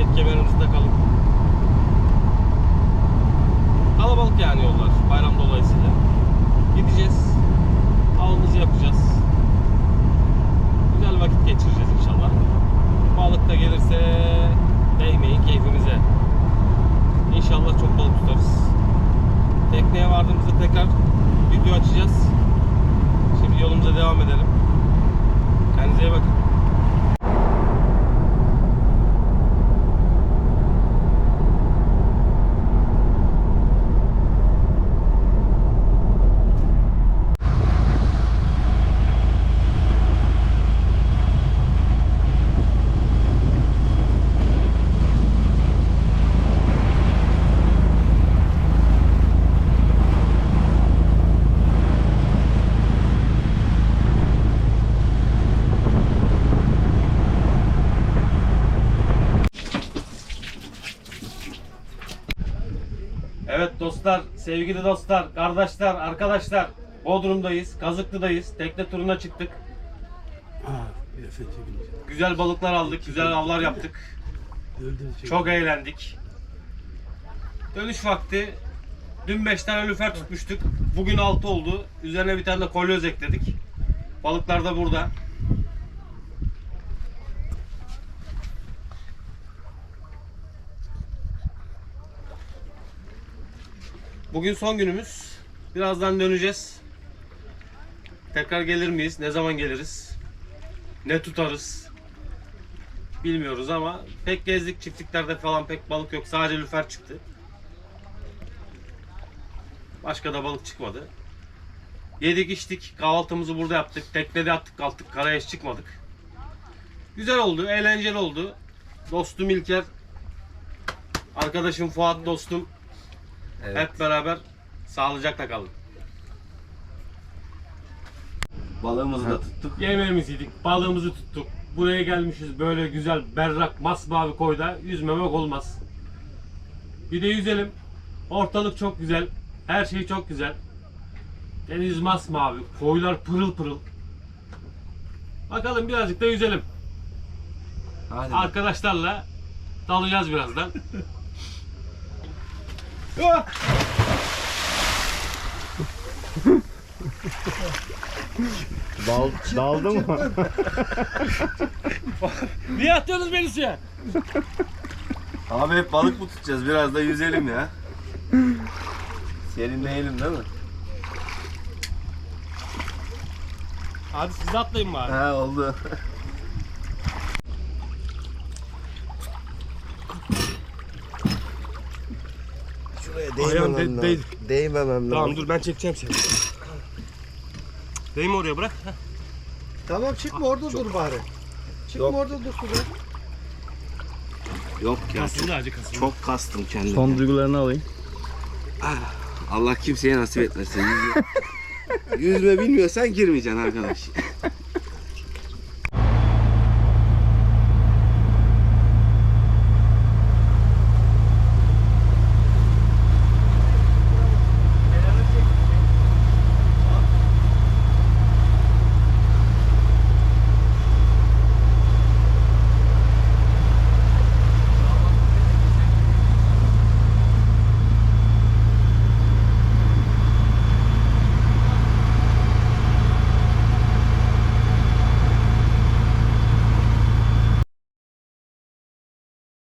Emniyet kemerinizi takalım. Kalabalık yani yollar bayram dolayısıyla. Gideceğiz. Avımızı yapacağız. Güzel vakit geçireceğiz inşallah. Balık da gelirse değmeyin keyfimize. İnşallah çok balık tutarız. Tekneye vardığımızda tekrar video açacağız. Şimdi yolumuza devam edelim. Kendinize iyi bakın. Evet dostlar, sevgili dostlar, kardeşler, arkadaşlar. Bodrum'dayız, Kazıklı'dayız. Tekne turuna çıktık. Güzel balıklar aldık, güzel avlar yaptık. Çok eğlendik. Dönüş vakti. Dün 5 tane lüfer tutmuştuk. Bugün 6 oldu. Üzerine bir tane de kolyoz ekledik. Balıklar da burada. Bugün son günümüz. Birazdan döneceğiz. Tekrar gelir miyiz? Ne zaman geliriz? Ne tutarız? Bilmiyoruz ama pek gezdik çiftliklerde falan pek balık yok. Sadece lüfer çıktı. Başka da balık çıkmadı. Yedik içtik. Kahvaltımızı burada yaptık. Teknede attık kalktık. Karaya hiç çıkmadık. Güzel oldu. Eğlenceli oldu. Dostum İlker. Arkadaşım Fuat dostum. Hep beraber sağlıcakla kalın. Balığımızı da tuttuk. Yemeğimizi yedik, balığımızı tuttuk. Buraya gelmişiz böyle güzel, berrak, masmavi koyda yüzmemek olmaz. Bir de yüzelim. Ortalık çok güzel. Her şey çok güzel. Deniz masmavi, koylar pırıl pırıl. Bakalım birazcık da yüzelim. Hadi. Arkadaşlarla dalacağız birazdan. Dal, daldı mı? Niye atıyorsunuz beni suya? Abi hep balık mı tutacağız? Biraz da yüzelim ya. Serinleyelim değil mi? Hadi siz atlayın bari. Ha oldu. Ayağım değmemem de- lazım. Değmemem Tamam lazım. dur ben çekeceğim seni. Değme oraya bırak. Heh. Tamam çıkma orada dur bari. Çıkma Yok. orada dur şurada. Yok ya Kasıldı çok, acı kasıldı. çok kastım kendimi. Son duygularını alayım. Allah kimseye nasip etmesin. Yüzme, yüzme bilmiyorsan girmeyeceksin arkadaş.